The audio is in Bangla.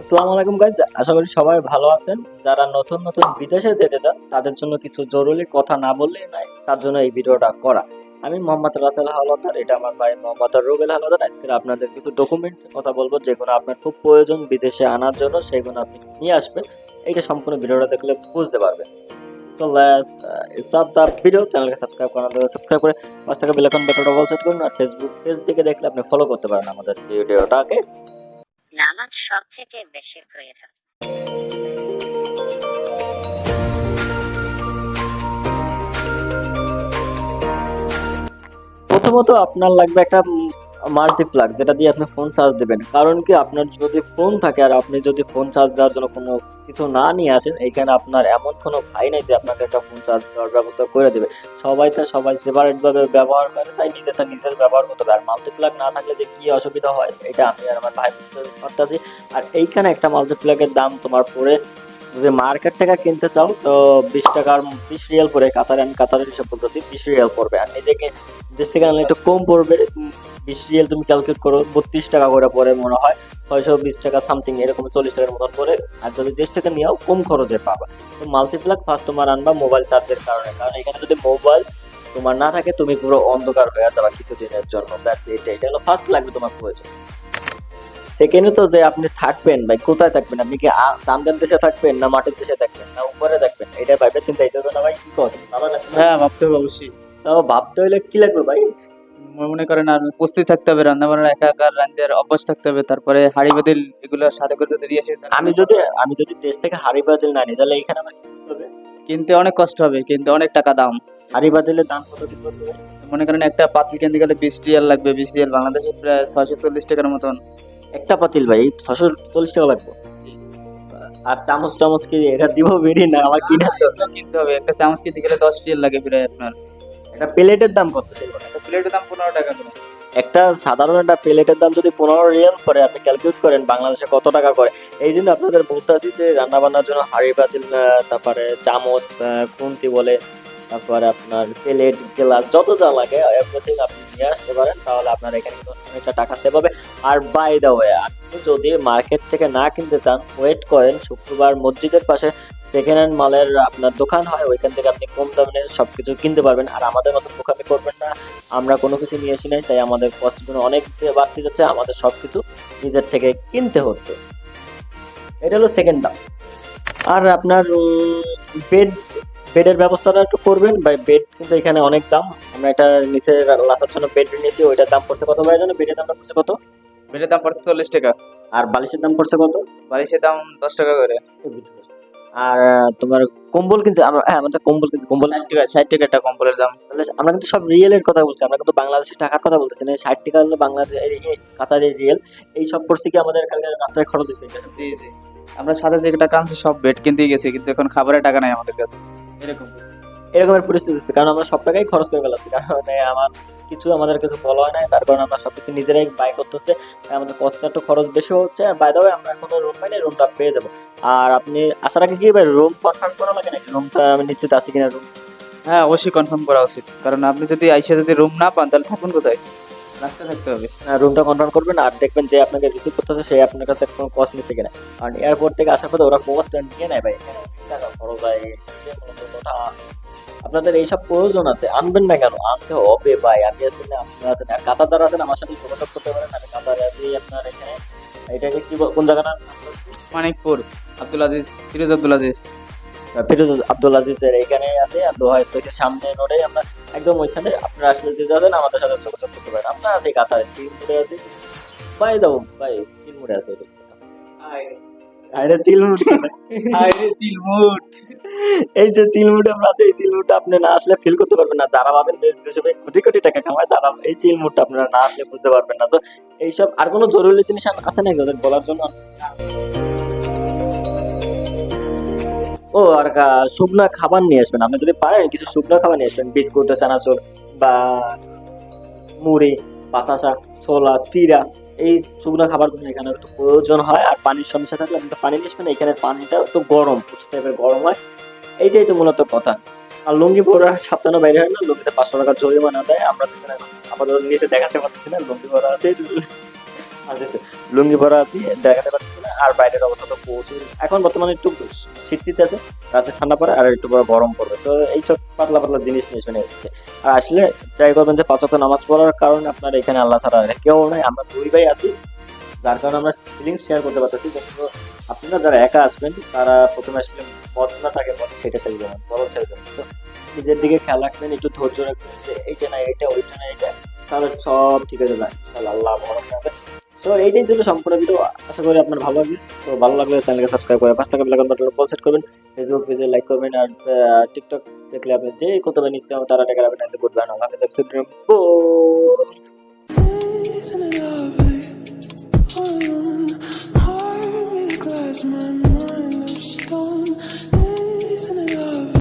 আসসালামু আলাইকুম গাইজ আশা করি সবাই ভালো আছেন। যারা নতুন নতুন বিদেশে যেতে চান, তাদের জন্য কিছু জরুরি কথা না বললেই নাই তার জন্য এই ভিডিওটা করা। আমি মোহাম্মদ রাসেল হাওলাদার, এটা আমার ভাই মোহাম্মদ রুবেল হাওলাদার। আজকে আপনাদের কিছু ডকুমেন্ট কথা বলব, যেগুলো আপনার খুব প্রয়োজন বিদেশে আনার জন্য, সেগুলো আপনি নিয়ে আসবেন। এইটা সম্পূর্ণ ভিডিওটা দেখলে বুঝতে পারবেন। তো লেটস স্টার্ট ভিডিও চ্যানেলকে সাবস্ক্রাইব সাবস্ক্রাইব করে বল সেট করুন। আর ফেসবুক পেজ থেকে দেখলে আপনি ফলো করতে পারেন আমাদের ভিডিওটাকে নামাজ সব থেকে বেশি প্রয়োজন। প্রথমত আপনার লাগবে একটা মাল্টি প্লাগ যেটা দিয়ে আপনি ফোন চার্জ দেবেন। কারণ কি, আপনার যদি ফোন থাকে আর আপনি যদি ফোন চার্জ দেওয়ার জন্য কোনো কিছু না নিয়ে আসেন, এইখানে আপনার এমন কোনো ভাই নেই যে আপনাকে একটা ফোন চার্জ দেওয়ার ব্যবস্থা করে দেবে। সবাই তো সবাই সেপারেট ভাবে ব্যবহার করে, তাই নিজে তার নিজের ব্যবহার করতে হবে। আর মাল্টি প্লাগ না থাকলে যে কি অসুবিধা হয়, এটা আমি আর আমার ভাই বুঝতে পারতাছি। আর এইখানে একটা মাল্টি প্লাগের দাম তোমার পড়ে যদি মার্কেট থেকে কিনতে চাও, তো বিশ টাকার, বিশ রিয়াল পরে কাতারে আমি কাতারের হিসাব বলতেছি, বিশ রিয়াল পড়বে। আর নিজেকে দেশ থেকে আনলে একটু কম পড়বে বিশ রিয়াল তুমি ক্যালকুলেট করো, বত্রিশ টাকা করে পরে মনে হয়, ছয়শো বিশ টাকা সামথিং এরকম চল্লিশ টাকার মতন পরে আর যদি দেশ থেকে নিয়েও, কম খরচে পাবা। তো মাল্টিপ্লাক ফার্স্ট তোমার আনবা মোবাইল চার্জের কারণে। কারণ এখানে যদি মোবাইল তোমার না থাকে, তুমি পুরো অন্ধকার হয়ে যাবা কিছুদিনের জন্য। ব্যাস এটা এটা হলো ফার্স্ট লাগবে তোমার প্রয়োজন। সেকেন্ডে তো যে আপনি থাকবেন ভাই কোথায় থাকবেন? আপনি কি চান্দের দেশে থাকবেন না মাটির দেশে থাকবেন না উপরে থাকবেন? এটা ভাইবে চিন্তা এটা না ভাই কি কথা? হ্যাঁ ভাবতে হবে অবশ্যই। তাও ভাবতে হলে কি লাগবে ভাই? মনে করেন আর প্রস্তুতি থাকতে হবে রান্না বান্না একা একা রান্নার অভ্যাস থাকতে হবে তারপরে হাড়ি বাদিল এগুলো সাথে করে যদি নিয়ে আসে আমি যদি আমি যদি দেশ থেকে হাড়ি বাতিল না নিই তাহলে এখানে আমার কি হবে? কিনতে অনেক কষ্ট হবে কিন্তু অনেক টাকা দাম। হাড়ি বাতিলের দাম কত কি করতে হবে? মনে করেন একটা পাতিল কিনতে গেলে বিশ রিয়াল লাগবে বিশ রিয়াল বাংলাদেশে প্রায় ছয়শো চল্লিশ টাকার মতন। একটা পাতিল ভাই ছশো চল্লিশ টাকা লাগবে। আর চামচ টামচ কি এটা দিব বেরিয়ে না? আমার কিনে কিনতে হবে, কিনতে হবে। একটা চামচ কিনতে গেলে দশ রিয়াল লাগে প্রায় আপনার একটা প্লেটের দাম কত? একটা প্লেটের দাম পনেরো টাকা করে। একটা সাধারণ একটা প্লেটের দাম যদি পনেরো রিয়াল করে আপনি ক্যালকুলেট করেন বাংলাদেশে কত টাকা করে। এই জন্য আপনাদের বলতে আছি যে রান্না বান্নার জন্য হাঁড়ি পাতিল তারপরে চামচ খুন্তি বলে তারপরে আপনার প্লেট, গ্লাস, যত যা লাগে এভরিথিং আপনি নিয়ে আসতে পারেন। তাহলে আপনার এখানে অনেকটা টাকা সেভ হবে। আর বাই দা ওয়ে আপনি যদি মার্কেট থেকে না কিনতে চান ওয়েট করেন শুক্রবার মসজিদের পাশে সেকেন্ড হ্যান্ড মালের আপনার দোকান হয়, ওইখান থেকে আপনি কম দামে সবকিছু কিনতে পারবেন। আর আমাদের মতো বোকামি করবেন না। আমরা কোনো কিছু নিয়ে আসি নাই, তাই আমাদের কস্টগুলো অনেক বাড়তি যাচ্ছে। আমাদের সবকিছু নিজের থেকে কিনতে হতো এটা হলো সেকেন্ড দাম। আর আপনার বেড বেডের ব্যবস্থাটা একটু করবেন বা বেড কিন্তু এখানে অনেক দাম। আমরা এটা নিচে লাসার জন্য বেড নিয়েছি ওইটার দাম পড়ছে কত ভাই জানো বেডের দামটা পড়ছে কত? বেলের দাম পড়ছে চল্লিশ টাকা। আর বালিশের দাম পড়ছে কত? বালিশের দাম দশ টাকা করে। আর তোমার কম্বল কিনছে আমরা হ্যাঁ আমাদের কম্বল কিনছে কম্বল ষাট টাকা একটা কম্বলের দাম। তাহলে আমরা কিন্তু সব রিয়েলের কথা বলছি আমরা কিন্তু বাংলাদেশের টাকার কথা বলতেছি না ষাট টাকা হলো বাংলাদেশ কাতারের রিয়েল এই সব পড়ছে কি আমাদের এখানকার রাস্তায় খরচ হয়েছে? জি জি। আমরা সাথে যে টাকা আনছি সব বেড কিনতেই গেছি কিন্তু এখন খাবারের টাকা নাই আমাদের কাছে। এরকম। এরকমের পরিস্থিতি হচ্ছে কারণ আমরা সব টাকাই খরচ করে ফেলাচ্ছি কারণ আমার কিছু আমাদের কিছু বলা হয় না তার কারণে আমরা সবকিছু নিজেরাই বাই করতে হচ্ছে আমাদের কষ্টটা একটু খরচ বেশি হচ্ছে আর বাই দেওয়া আমরা এখনও রুম পাইনি রুমটা পেয়ে যাব। আর আপনি আসার আগে কি ভাই রুম কনফার্ম করা লাগে নাকি? রুমটা আমি নিশ্চিত আছি কিনা রুম হ্যাঁ অবশ্যই কনফার্ম করা উচিত। কারণ আপনি যদি আইসে যদি রুম না পান তাহলে থাকুন কোথায়? রাস্তায় থাকতে হবে। রুমটা কনফার্ম করবেন আর দেখবেন যে আপনাকে রিসিভ করতেছে সে আপনার কাছে কোনো কস্ট নিচ্ছে কিনা। কারণ এয়ারপোর্ট থেকে আসার পরে ওরা কস্ট নিয়ে নেয় ভাই। টাকা খরচ হয়। আপনাদের এইসব প্রয়োজন আছে আনবেন না কেন? আনতে হবে ভাই আমি আছি না আপনি আছেন আর কাতার যারা আছেন আমার সাথে যোগাযোগ করতে পারেন আমি কাতারে আছি আপনার এখানে। এটাকে কি কোন জায়গাটা? মানিকপুর আব্দুল আজিজ ফিরোজ আব্দুল আজিজ। ফিরোজ আব্দুল আজিজের এখানে আছে আর দোহা স্পেসের সামনে রোডে আমরা একদম ওইখানে। আপনারা আসলে যে যাবেন আমাদের সাথে যোগাযোগ করতে পারেন। আমরা আছি কাতারে চিলমুড়ে আছি। ভাই দাও ভাই চিলমুড়ে আছে এটা। আরে চিলমুড় চিলমুট এই যে চিলমুড়ে আমরা আছি এই চিলমুড়টা আপনি না আসলে ফিল করতে পারবেন না। যারা ভাবেন দেশে কোটি কোটি টাকা কামায় তারা এই আপনারা না আসলে বুঝতে পারবেন না। এইসব আর কোনো জরুরি জিনিস আছে নাকি ওদের বলার জন্য? ও আর শুকনা খাবার নিয়ে আসবেন। আপনি যদি পারেন কিছু শুকনা খাবার নিয়ে আসবেন। বিস্কুট চানাচুর বা মুড়ি বাতাসা ছোলা চিরা এই শুকনো খাবারগুলো এখানে একটু প্রয়োজন হয়। আর পানির সমস্যা থাকলে আপনি তো পানি নিয়ে আসবেন এখানে পানিটা একটু গরম প্রচুর টাইপের গরম হয়। এইটাই তো মূলত কথা। আর লুঙ্গি পরা সাপ্তাহ বাইরে হয় না লুঙ্গিতে পাঁচশো টাকা জরিমানা দেয়। আমরা আপাতত নিচে দেখাতে পারতেছি না লুঙ্গি পরা আছে। আর দেখো, লুঙ্গি পরা আছি দেখাতে পাচ্ছি না। আর বাইরের অবস্থা তো প্রচুর। এখন বর্তমানে একটু শীত আছে, রাতে ঠান্ডা পড়ে আর একটু পরে গরম পড়বে। তো এইসব পাতলা পাতলা জিনিস নিয়ে শুনে হচ্ছে আর আসলে ট্রাই করবেন যে পাঁচ নামাজ পড়ার কারণে আপনার এখানে আল্লাহ ছাড়া কেউ নাই, আমরা দুই ভাই আছি। যার কারণে আমরা ফিলিংস শেয়ার করতে পারতেছি, কিন্তু আপনারা যারা একা আসবেন, তারা প্রথমে আসলে মদ না থাকে, মদ সেটা ছেড়ে দেবেন বরং ছেড়ে দেবেন। তো নিজের দিকে খেয়াল রাখবেন, একটু ধৈর্য রাখবেন যে এইটা না এটা ওইটা না এটা তাহলে সব ঠিক হয়ে যাবে। আল্লাহ ভরসা আছে। তো এইটাই ছিল সম্পূর্ণ ভিডিও আশা করি আপনার ভালো লাগবে। তো ভালো লাগলে চ্যানেলকে সাবস্ক্রাইব করে পাঁচ টাকা বেলাকন বাটন কল সেট করবেন। ফেসবুক পেজে লাইক করবেন আর টিকটক দেখলে আপনি যে কত নিচ্ছে তারা টাকা রাখবেন এসে করবেন আল্লাহ হাফেজ এপিসোড